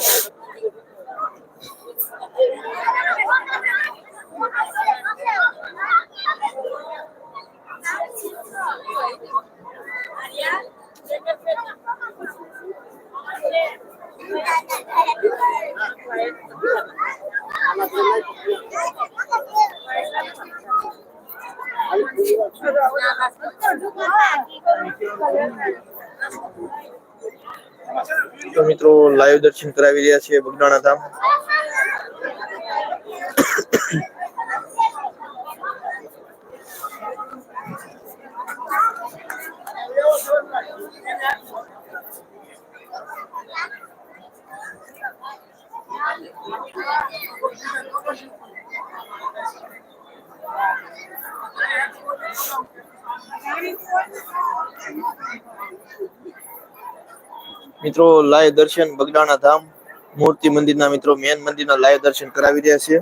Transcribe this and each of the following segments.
Gracias. મિત્રો live દર્શન કરાવી રહ્યા છે બગદાણા ધામ. મિત્રો લાઈવ દર્શન બગડાણા ધામ, મૂર્તિ મંદિરના મિત્રો, મેન મંદિરના લાઈવ દર્શન કરાવી રહ્યા છે.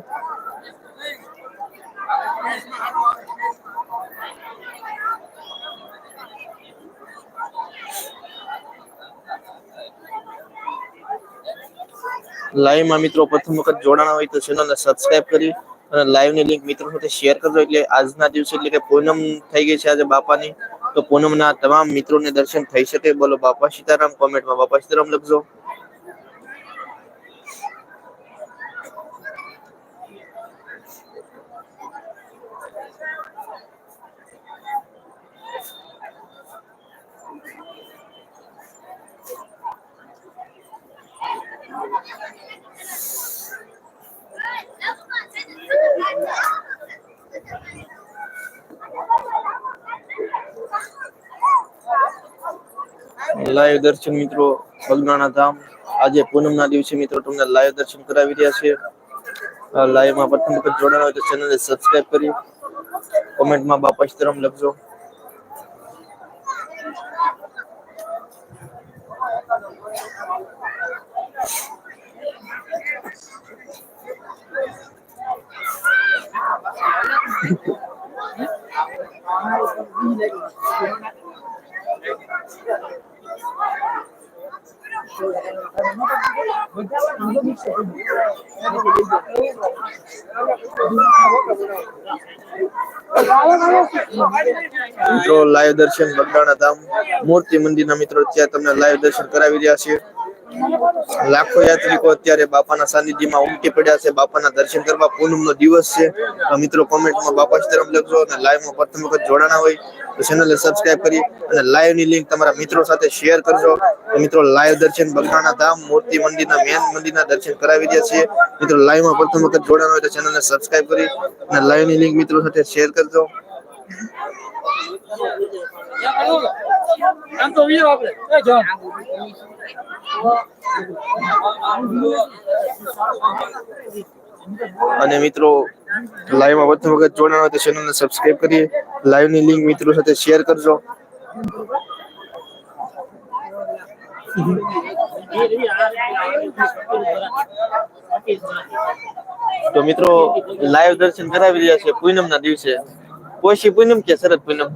લાઈવમાં મિત્રો, પ્રથમ વખત જોડાણા હોય તો ચેનલને સબસ્ક્રાઇબ કરી અને લાઈવની લિંક મિત્રો સાથે શેર કરજો. એટલે આજના દિવસે એટલે કે પૂનમ થઈ ગઈ છે આજે બાપાની. તો પૂનમના તમામ મિત્રોને દર્શન થઈ શકે? બોલો બાપા સીતારામ કોમેન્ટમાં બાપા સીતારામ લખજો. લાઈવ દર્શન મિત્રો બગદાણા ધામ. આજે પૂનમના દિવસે મિત્રો તમને લાઈવ દર્શન કરાવી રહ્યા છે લાઈવમાં પ્રથમ વખત જોડાણ હોય તો ચેનલને સબસ્ક્રાઇબ કરી કોમેન્ટમાં બાપા સીતારામ લખજો. મિત્રો, લાઈવ દર્શન બગદાણા ધામ, મૂર્તિ મંદિરના મિત્રો ત્યાં તમને લાઈવ દર્શન કરાવી રહ્યા છે લાખો યાત્રિકો અત્યારે બાપાના સાનિધ્યમાં ઉમટી પડ્યા છે. બાપાના દર્શન કરવા પૂનમનો દિવસ છે. મિત્રો, કોમેન્ટમાં બાપા સીતારામ લખજો અને લાઈવમાં પ્રથમ વખત જોડાણા હોય તો ચેનલને સબસ્ક્રાઇબ કરી અને લાઈવની લિંક તમારા મિત્રો સાથે શેર કરજો. મિત્રો લાઈવ દર્શન બગદાણા ધામ, મૂર્તિ મંદિરના મેન મંદિરના દર્શન કરાવી રહ્યા છીએ. મિત્રો લાઈવમાં પ્રથમ વખત જોડાણા હોય તો ચેનલને સબસ્ક્રાઇબ કરી અને લાઈવની લિંક મિત્રો સાથે શેર કરજો. આમ તો આપણે. અને મિત્રો લાઈવમાં પ્રથમ વખત જોડાણ હોય તો ચેનલને સબસ્ક્રાઇબ કરીએ. લાઈવની લિંક મિત્રો સાથે શેર કરજો. તો મિત્રો લાઈવ દર્શન કરાવી રહ્યા છે પૂનમ ના દિવસે. પોષી પૂનમ કે શરદ પૂનમ?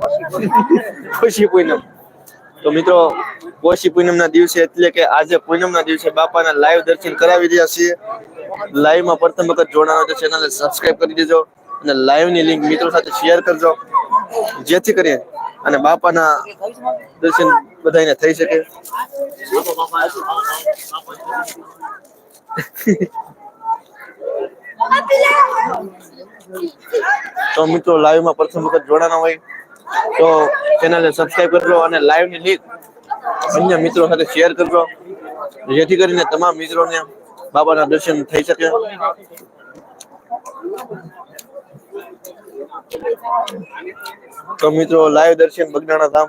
પોષી પૂનમ. તો મિત્રો કોશી પૂનમ ના દિવસે એટલે કે આજે પૂનમ ના દિવસે બાપાના લાઈવ દર્શન કરાવી રહ્યા છીએ. લાઈવમાં પ્રથમ વખત જોડાણો તો ચેનલને સબસ્ક્રાઇબ કરી દેજો અને લાઈવની લિંક મિત્રો સાથે શેર કરજો. જેથી કરી અને બાપાના દર્શન બધાને થઈ શકે. તો મિત્રો લાઈવમાં પ્રથમ વખત જોડાના હોય. તો ચેનલને સબસ્ક્રાઇબ કરજો અને લાઈવની લીક અન્ય મિત્રો સાથે શેર કરજો. જેથી કરીને તમામ મિત્રોને બાબાના દર્શન થઈ શકે. તો મિત્રો લાઈવ દર્શન બગડાણા ધામ.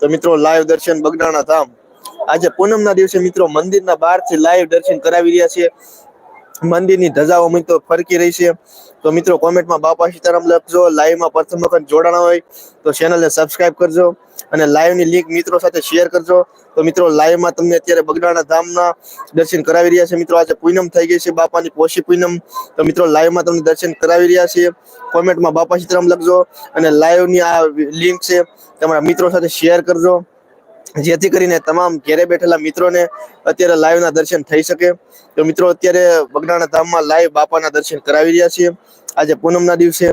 તો મિત્રો લાઈવ દર્શન બગડાણા ધામ. આજે પૂનમના દિવસે મિત્રો મંદિરના બહારથી લાઈવ દર્શન કરાવી રહ્યા છીએ. મંદિરની ધજાઓ મિત્રો ફરકી રહી છે. તો મિત્રો, કોમેન્ટમાં બાપા સીતારામ લખજો. લાઈવમાં પ્રથમ વખત જોડાણા હોય તો ચેનલને સબસ્ક્રાઇબ કરજો અને લાઈવની લિંક મિત્રો સાથે શેર કરજો. તો મિત્રો લાઈવમાં તમને અત્યારે બગડાણા ધામના દર્શન કરાવી રહ્યા છે. મિત્રો, આજે પૂનમ થઈ ગઈ છે, બાપાની પોષી પૂનમ. તો મિત્રો લાઈવમાં તમને દર્શન કરાવી રહ્યા છીએ. કોમેન્ટમાં બાપા સીતારામ લખજો અને લાઈવની આ લિંક છે, તમારા મિત્રો સાથે શેર કરજો. જેથી કરીને તમામ ઘેરે બેઠેલા મિત્રોને અત્યારે લાઈવ ના દર્શન થઈ શકે. તો મિત્રો, અત્યારે બગડાણા ધામમાં લાઈવ બાપાના દર્શન કરાવી રહ્યા છીએ. આજે પૂનમના દિવસે.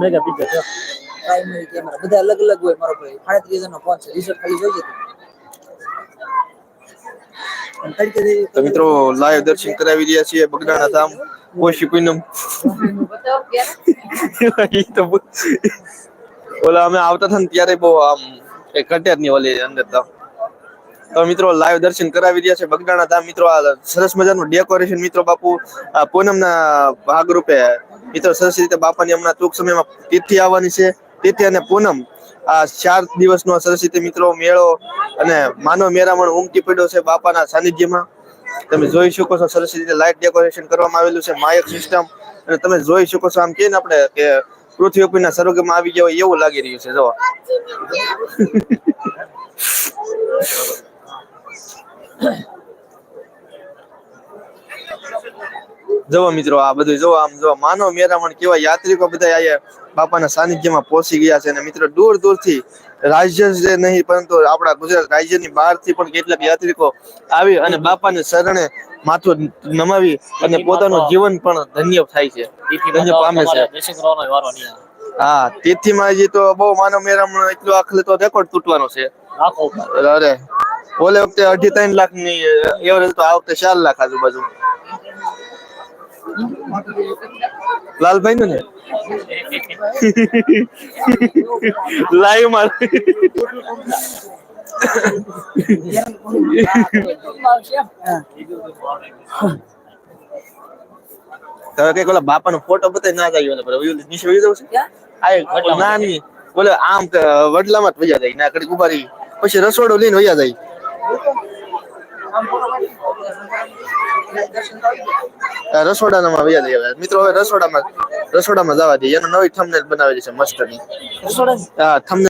મેગા પ્રાઇમરી કેમેરા બધા અલગ અલગ હોય મારો ભાઈ. સાડત્રીસ હજાર નો ફોન છે. રિઝલ્ટ ખાલી જોઈએ તો મિત્રો, લાઈવ દર્શન કરાવી રહ્યા છીએ બગડાણા ધામ. તો ઓલા અમે આવતા હતા ને ત્યારે બહુ આમ એ કટેરની ઓલી અંદર તો. તો મિત્રો, લાઈવ દર્શન કરાવી રહ્યા છે બગડાણા ધામ. મિત્રો, આ સરસ મજાનું ડેકોરેશન મિત્રો બાપુ પૂનમના ભાગરૂપે. મિત્રો, સરસ રીતે બાપાની હમણાં ટૂંક સમયમાં તિથિ આવવાની છે. તિથિ અને પૂનમ. આ ચાર દિવસનો સરસ્વતી મિત્રો મેળો અને માનવ મેરામણ ઉમટી પડ્યો છે બાપાના સાનિધ્યમાં. તમે જોઈ શકો છો સરસ રીતે લાઇટ ડેકોરેશન કરવામાં આવેલું છે, માયક સિસ્ટમ અને તમે જોઈ શકો છો આમ કે ને આપણે કે પૃથ્વી ઉપરના સ્વર્ગમાં આવી ગયા એવું લાગી રહ્યું છે જો જુઓ મિત્રો આ બધું જો આમ જો માનવ મેરામણ કેવા યાત્રિકો બધા અહીંયા બાપાના સાનિધ્યમાં પહોંચી ગયા છે. અને મિત્રો દૂર દૂરથી રાજ્ય જ નહીં પરંતુ આપણા ગુજરાત રાજ્યની બહારથી પણ કેટલાક યાત્રિકો આવી અને બાપાને શરણે માથું નમાવી અને પોતાનું જીવન પણ ધન્ય થાય છે. ધન્ય પામે છે. હા તિથિમાં હજી તો બહુ માનવ મેરામણ એટલું આખલે તો રેકોર્ડ તૂટવાનો છે. અરે ઓલે વખતે અઢી ત્રણ લાખની એવરેજ તો આ વખતે ચાર લાખ આજુબાજુ. લાલભાઈ નું? ને લાઈવમાં હવે કંઈક ઓલા બાપાનો ફોટો બતાવી ના જાય નીચે વહી જવું છે? ક્યાં? આ એક ના ની બોલે આમ વડલામાં જ વયા જાય. ના ઊભા રહી. પછી રસોડો લઈને વયા જાય. આ રસોડામાં વયા હવે. મિત્રો હવે રસોડામાં રસોડામાં જવા દઈએ. એનો નવી થંબનેલ બનાવેલી છે મસ્તની હા thumbnail